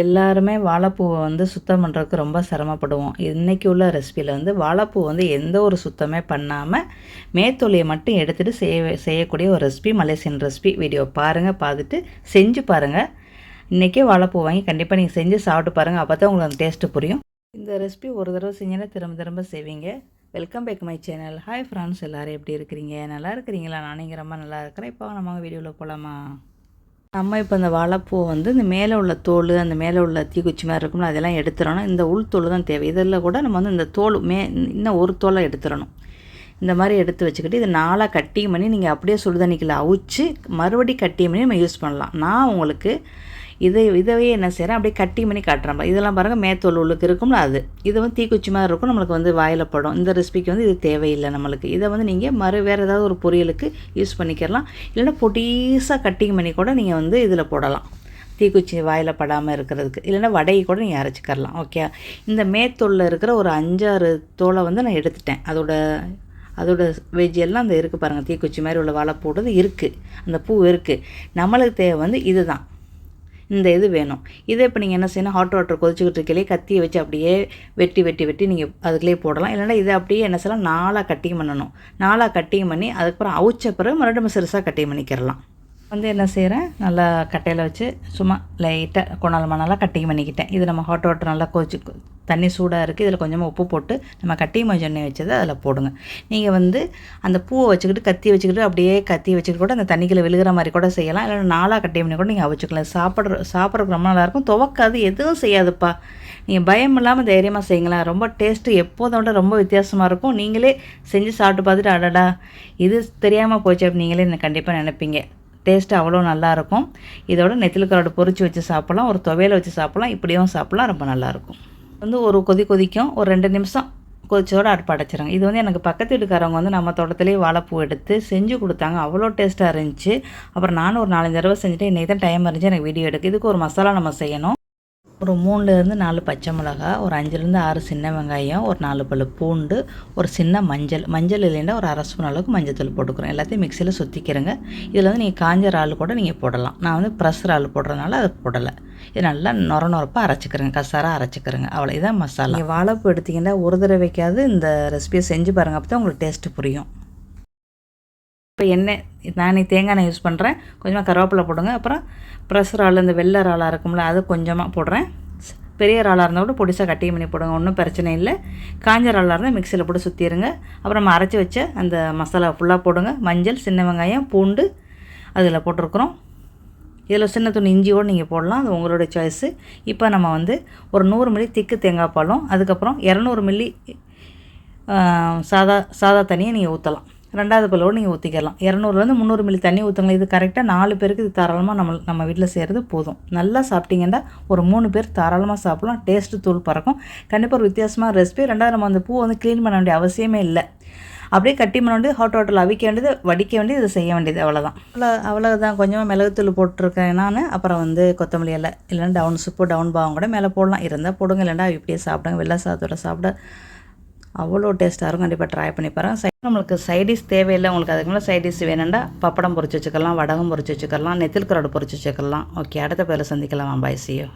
எல்லாருமே வாழைப்பூவை வந்து சுத்தம் பண்ணுறதுக்கு ரொம்ப சிரமப்படுவோம். இன்றைக்கி உள்ள ரெசிபியில் வந்து வாழைப்பூ வந்து எந்த ஒரு சுத்தமே பண்ணாமல் மேத்தொலியை மட்டும் எடுத்துகிட்டு செய்ய செய்யக்கூடிய ஒரு ரெசிபி மலேசியன் ரெசிபி வீடியோ பாருங்கள் பார்த்துட்டு செஞ்சு பாருங்கள் இன்றைக்கே வாழைப்பூ வாங்கி கண்டிப்பாக நீங்கள் செஞ்சு சாப்பிட்டு பாருங்கள் அப்போ தான் உங்களுக்கு அந்த டேஸ்ட்டு புரியும். இந்த ரெசிபி ஒரு தடவை செஞ்சீங்கன்னா திரும்ப திரும்ப செய்வீங்க. Welcome back my channel hi friends எல்லோரும் எப்படி இருக்கிறீங்க? நல்லா இருக்கிறீங்களா? நானுங்க ரொம்ப நல்லா இருக்கிறேன். இப்போ நம்ம வீடியோவில் போகலாமா நம்ம இப்போ இந்த வாழைப்பூ வந்து இந்த மேலே உள்ள தோல் அந்த மேலே உள்ள தீக்குச்சி மாதிரி இருக்கும்ல அதெல்லாம் எடுத்துடணும் இந்த உள் தோல் தான் தேவை. இதில் கூட நம்ம வந்து இந்த தோல் மே இன்னும் ஒரு தோலை எடுத்துடணும் இந்த மாதிரி எடுத்து வச்சுக்கிட்டு இதை நாளாக கட்டிங் பண்ணி நீங்கள் அப்படியே சுடுதண்ணிக்கில் அவிச்சு மறுபடி கட்டிங் பண்ணி நம்ம யூஸ் பண்ணலாம். நான் உங்களுக்கு இதை இதவே என்ன செய்கிறேன் அப்படியே கட்டி பண்ணி காட்டுறேன் இதெல்லாம் பாருங்கள் மேத்தோல் உள்ளுக்கு இருக்கும்ல அது. இது வந்து தீக்குச்சி மாதிரி இருக்கும் நம்மளுக்கு வந்து வாயில் படும். இந்த ரெசிபிக்கு வந்து இது தேவையில்லை நம்மளுக்கு. இதை வந்து நீங்கள் மறு வேறு ஏதாவது ஒரு பொரியலுக்கு யூஸ் பண்ணிக்கிறலாம் இல்லைன்னா பொட்டீஸாக கட்டிங் பண்ணி கூட நீங்கள் வந்து இதில் போடலாம். தீக்குச்சி வாயில் படாமல் இருக்கிறதுக்கு. இல்லைன்னா வடையை கூட நீங்கள் அரைச்சிக்கரலாம். ஓகே இந்த மேத்தோலில் இருக்கிற ஒரு அஞ்சாறு தோலை வந்து நான் எடுத்துட்டேன். அதோட அதோட வெஜ் எல்லாம் அந்த இருக்குது பாருங்கள் தீக்குச்சி மாதிரி உள்ள வாழை போடுறது இருக்குது அந்த பூ இருக்குது நம்மளுக்கு தேவை வந்து இதுதான். இந்த இது வேணும். இதை இப்போ நீங்கள் என்ன செய்யணும்? ஹாட் வாட்டர் கொதிச்சுக்கிட்டு இருக்கலே கத்தியை வச்சு அப்படியே வெட்டி வெட்டி வெட்டி நீங்கள் அதுக்குள்ளே போடலாம். இல்லைனா இதை அப்படியே என்ன செய்யலாம்? நாளாக கட்டிங் பண்ணணும். நாளாக கட்டிங் பண்ணி அதுக்கப்புறம் அவுச்ச பிறகு மறுபடியும் சிறுசாக கட்டிங் பண்ணிக்கிறலாம். வந்து என்ன செய்கிறேன் நல்லா கட்டையில் வச்சு சும்மா லைட்டாக கொண்டால் மணலாக கட்டிங் பண்ணிக்கிட்டேன். இது நம்ம ஹாட் வாட்டர் நல்லா கொதிச்சு தண்ணி சூடாக இருக்குது இதில் கொஞ்சமாக உப்பு போட்டு நம்ம கட்டி மஞ்சள் வச்சதை அதில் போடுங்க. நீங்கள் வந்து அந்த பூவை வச்சுக்கிட்டு கத்தி வச்சுக்கிட்டு அப்படியே கத்தி வச்சுக்கிட்டு கூட அந்த தண்ணிக்குள்ளே விழுகிற மாதிரி கூட செய்யலாம். இல்லை நாளாக கட்டி பண்ணி கூட நீங்கள் அவிச்சுக்கலாம். சாப்பிட்ற சாப்பிட்றதுக்கு ரொம்ப நல்லாயிருக்கும் துவக்காது எதுவும் செய்யாதுப்பா. நீங்கள் பயம் இல்லாமல் தைரியமாக செய்யுங்களேன் ரொம்ப டேஸ்ட்டு எப்போதை விட ரொம்ப வித்தியாசமாக இருக்கும். நீங்களே செஞ்சு சாப்பிட்டு பார்த்துட்டு அடடா இது தெரியாமல் போச்சு அப்படி நீங்களே எனக்கு கண்டிப்பாக நினைப்பீங்க. டேஸ்ட்டு அவ்வளோ நல்லாயிருக்கும் இதோட நெத்தில் கரோடு பொறிச்சு வச்சு சாப்பிட்லாம். ஒரு துவையில் வச்சு சாப்பிட்லாம். இப்படியும் சாப்பிட்லாம். ரொம்ப நல்லாயிருக்கும் வந்து ஒரு கொதி கொதிக்கும். ஒரு ரெண்டு நிமிஷம் கொதிச்சோட அடுப்பு அடைச்சிருங்க. இது வந்து எனக்கு பக்கத்து வீட்டுக்காரவங்க வந்து நம்ம தோட்டத்துலேயே வாழைப்பூ எடுத்து செஞ்சு கொடுத்தாங்க. அவ்வளோ டேஸ்ட்டாக இருந்துச்சு. அப்புறம் நானும் ஒரு நாலஞ்சு தடவை செஞ்சுட்டு இன்றைக்கி தான் டைம் இருந்துச்சு. எனக்கு வீடியோ எடுக்க. இதுக்கு ஒரு மசாலா நம்ம செய்யணும். ஒரு மூணுலேருந்து நாலு பச்சை மிளகா ஒரு அஞ்சுலேருந்து ஆறு சின்ன வெங்காயம் ஒரு நாலு பல் பூண்டு ஒரு சின்ன மஞ்சள். மஞ்சள் இல்லைன்னா ஒரு அரை ஸ்பூன் அளவுக்கு மஞ்சள் தூள் போட்டுக்கிறோம். எல்லாத்தையும் மிக்சியில் சுற்றிக்கிறேங்க இதில் வந்து நீங்கள் காஞ்ச இறால் கூட நீங்கள் போடலாம். நான் வந்து ப்ரெஸ் இறால் போடுறதுனால அதை போடலை. இது நல்லா நொர நொரப்பாக அரைச்சிக்கிறேங்க கசாராக அரைச்சிக்கிறேங்க. அவ்வளோ இதான் மசாலா. நீங்கள் வாழைப்பூ எடுத்திங்கன்னா ஒரு தடவை வைக்காது இந்த ரெசிபியை செஞ்சு பாருங்கள் அப்போ தான் உங்களுக்கு டேஸ்ட்டு புரியும். இப்போ எண்ணெய் நான் தேங்காய் எண்ணெய் யூஸ் பண்ணுறேன் கொஞ்சமாக கருவேப்பிலை போடுங்க அப்புறம் ப்ரெஷர் இறால் இந்த வெள்ளை இறாலாக இருக்கும்ல அது கொஞ்சமாக போடுறேன். பெரிய இறாலாக இருந்தால் கூட பொடிசாக கட்டி பண்ணி போடுங்க ஒன்றும் பிரச்சனை இல்லை. காஞ்ச இறாலாக இருந்தால் மிக்சியில் போட்டு சுற்றிடுங்க அப்புறம் நம்ம அரைச்சி வச்ச அந்த மசாலா ஃபுல்லாக போடுங்க. மஞ்சள் சின்ன வெங்காயம் பூண்டு அதில் போட்டிருக்குறோம். இதில் சின்ன துணி இஞ்சியோடு நீங்கள் போடலாம். அது உங்களுடைய சாய்ஸு இப்போ நம்ம வந்து ஒரு நூறு மில்லி திக்கு தேங்காய் பாலும் அதுக்கப்புறம் இரநூறு மில்லி சாதா சாதா தண்ணியை நீங்கள் ஊற்றலாம் ரெண்டாவது பல்லோடு நீங்கள் ஊற்றிக்கலாம் இரநூறுலேருந்து முந்நூறு மில்லி தண்ணி ஊற்றுங்களேன் இது கரெக்டாக நாலு பேருக்கு இது தாராளமாக நம்ம நம்ம வீட்டில் செய்கிறது போதும். நல்லா சாப்பிட்டீங்கன்னா ஒரு மூணு பேர் தாராளமாக சாப்பிட்லாம். டேஸ்ட்டு தூள் பறக்கும். கண்டிப்பாக ஒரு வித்தியாசமாக ரெசிபி ரெண்டாவது நம்ம அந்த பூ வந்து க்ளீன் பண்ண வேண்டிய அவசியமே இல்லை. அப்படியே கட்டி பண்ண ஹாட் வாட்டரில் அவிக்க வேண்டியது வடிக்க வேண்டியது இதை செய்ய வேண்டியது அவ்வளோதான் அவ்வளோ அவ்வளோதான் கொஞ்சமாக மிளகுத்தூள் போட்டிருக்கேன் நான். அப்புறம் வந்து கொத்தமல்லி எல்லாம் இல்லைன்னா டவுன் சுப்பு டவுன் பாவம் கூட மேலே போடலாம். இருந்தால் போடுங்க இல்லைன்னா இப்படியே சாப்பிடுங்க. வெள்ளை சாதத்தோட சாப்பிட அவ்வளோ டேஸ்ட்டாக இருக்கும். கண்டிப்பாக ட்ரை பண்ணி பாருங்கள் சைட் நம்மளுக்கு சைடிஷ் தேவையில்லை. உங்களுக்கு அதுக்கு மேலே சைடிஷ் வேணுண்டா பப்படம் பொறிச்சு வச்சுக்கலாம் வடகம் பொறிச்சு வச்சுக்கலாம் நெத்தில் கரோடு பொறிச்சு வச்சுக்கலாம். ஓகே அடுத்த பேரில் சந்திக்கலாம். பாய் சியோ